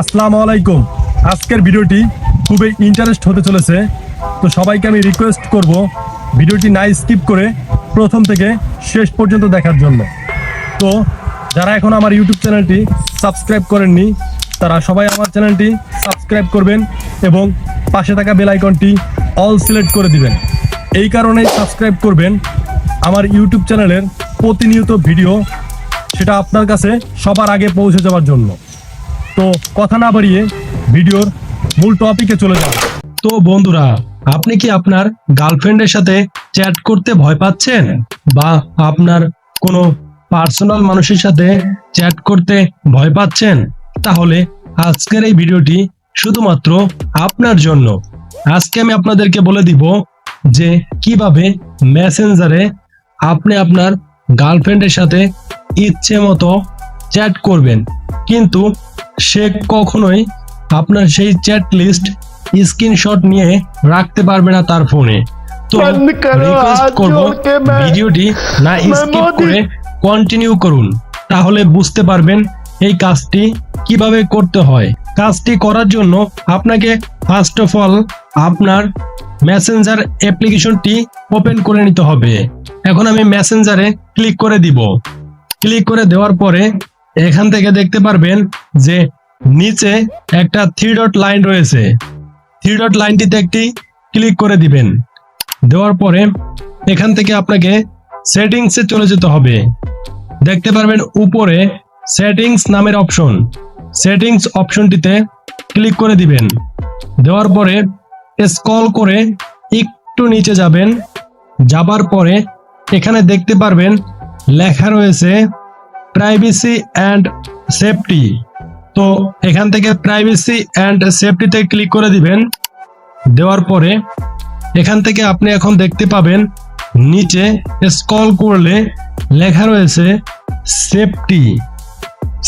আসসালামু আলাইকুম। আজকের ভিডিওটি খুবই ইন্টারেস্ট হতে চলেছে। তো সবাইকে আমি রিকোয়েস্ট করব ভিডিওটি না স্কিপ করে প্রথম থেকে শেষ পর্যন্ত দেখার জন্য। তো যারা এখন আমার ইউটিউব চ্যানেলটি সাবস্ক্রাইব করেননি, তারা সবাই আমার চ্যানেলটি সাবস্ক্রাইব করবেন এবং পাশে থাকা বেল আইকনটি অল সিলেক্ট করে দিবেন। এই কারণেই সাবস্ক্রাইব করবেন আমার ইউটিউব চ্যানেলের প্রতিনিয়ত ভিডিও, সেটা আপনার কাছে সবার আগে পৌঁছে যাওয়ার জন্য। তো কথা না বাড়িয়ে ভিডিওর মূল টপিকে চলে যাব তো বন্ধুরা, আপনি কি আপনার গার্লফ্রেন্ডের সাথে চ্যাট করতে ভয় পাচ্ছেন? বা আপনার কোনো পার্সোনাল মানুষের সাথে চ্যাট করতে ভয় পাচ্ছেন? তাহলে আজকের এই ভিডিওটি শুধুমাত্র আপনার জন্য। আজকে আমি আপনাদেরকে বলে দিব যে কীভাবে মেসেঞ্জারে আপনি আপনার গার্লফ্রেন্ডের সাথে ইচ্ছে মতো চ্যাট করবেন। কিন্তু সে কখনোই আপনার সেই চ্যাট লিস্ট স্ক্রিনশট নিয়ে রাখতে পারবে না তার ফোনে তো রিকোয়েস্ট করব ভিডিওটি না স্কিপ করে কন্টিনিউ করুন তাহলে বুঝতে পারবেন এই কাজটি কীভাবে করতে হয়। কাজটি করার জন্য আপনাকে ফার্স্ট অফ অল আপনার মেসেঞ্জার অ্যাপ্লিকেশনটি ওপেন করে নিতে হবে। এখন আমি মেসেঞ্জারে ক্লিক করে দিব। ক্লিক করে দেওয়ার পরে এখান থেকে দেখতে পারবেন যে নিচে একটা থ্রি ডট লাইন রয়েছে। থ্রি ডট লাইনটিতে একটি ক্লিক করে দিবেন। দেওয়ার পরে এখান থেকে আপনাকে সেটিংসে চলে যেতে হবে। দেখতে পারবেন উপরে সেটিংস নামের অপশন সেটিংস অপশনটিতে ক্লিক করে দিবেন। দেওয়ার পরে স্ক্রল করে একটু নিচে যাবেন। যাবার পরে এখানে দেখতে পারবেন লেখা রয়েছে প্রাইভেসি অ্যান্ড সেফটি তো এখান থেকে প্রাইভেসি অ্যান্ড সেফটিতে ক্লিক করে দিবেন। দেওয়ার পরে এখান থেকে আপনি এখন দেখতে পাবেন, নিচে স্ক্রল করলে লেখা রয়েছে সেফটি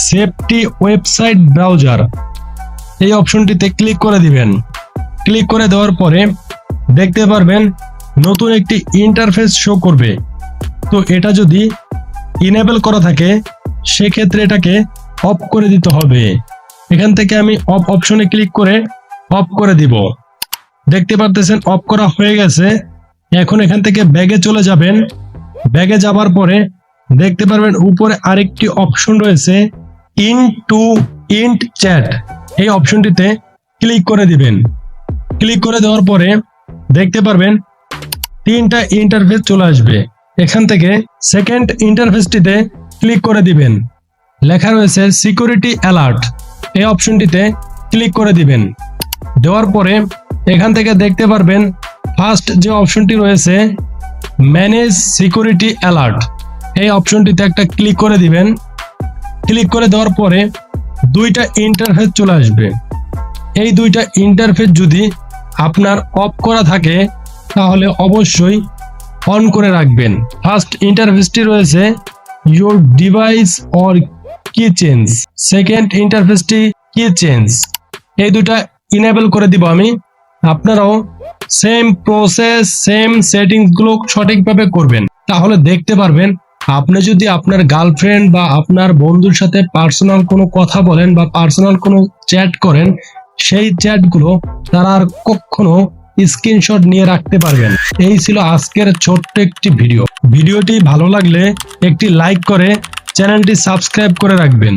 সেফটি ওয়েবসাইট ব্রাউজার এই অপশনটিতে ক্লিক করে দিবেন। ক্লিক করে দেওয়ার পরে দেখতে পারবেন, নতুন একটি ইন্টারফেস শো করবে। তো এটা যদি ইনেবল করা থাকে সেক্ষেত্রে এটাকে অফ করে দিতে হবে। এখান থেকে আমি অফ অপশনে ক্লিক করে অফ করে দিব। দেখতে পারতেছেন অফ করা হয়ে গেছে। এখন এখান থেকে ব্যাগে চলে যাবেন। ব্যাগে যাবার পরে দেখতে পারবেন, উপরে আরেকটি অপশন রয়েছে ইন টু ইন্ট চ্যাট এই অপশনটিতে ক্লিক করে দিবেন। ক্লিক করে দেওয়ার পরে দেখতে পারবেন, তিনটা ইন্টারফেস চলে আসবে। এখান থেকে সেকেন্ড ইন্টারফেসটিতে ক্লিক করে দিবেন। লেখা রয়েছে সিকিউরিটি অ্যালার্ট এই অপশনটিতে ক্লিক করে দিবেন। দেওয়ার পরে এখান থেকে দেখতে পারবেন ফার্স্ট যে অপশনটি রয়েছে ম্যানেজ সিকিউরিটি অ্যালার্ট এই অপশনটিতে একটা ক্লিক করে দিবেন। ক্লিক করে দেওয়ার পরে দুইটা ইন্টারফেস চলে আসবে। এই দুইটা ইন্টারফেস যদি আপনার অফ করা থাকে, তাহলে অবশ্যই অন করে রাখবেন। ফার্স্ট ইন্টারফেসটি রয়েছে ইউর ডিভাইস অর কি চেঞ্জ সেকেন্ড ইন্টারফেসটি কি চেঞ্জ এই দুটা ইনেবল করে দিব আমি। আপনারাও সেম প্রসেস সেম সেটিংসগুলো সঠিকভাবে করবেন। তাহলে দেখতে পারবেন, আপনি যদি আপনার গার্লফ্রেন্ড বা আপনার বন্ধুর সাথে পার্সোনাল কোনো কথা বলেন বা পার্সোনাল কোনো চ্যাট করেন, সেই চ্যাটগুলো তারা আর কখনো স্ক্রিনশট নিয়ে রাখতে পারবেন। এই ছিল আজকের ছোট্ট একটি ভিডিও। ভিডিওটি ভালো লাগলে একটি লাইক করে চ্যানেলটি সাবস্ক্রাইব করে রাখবেন।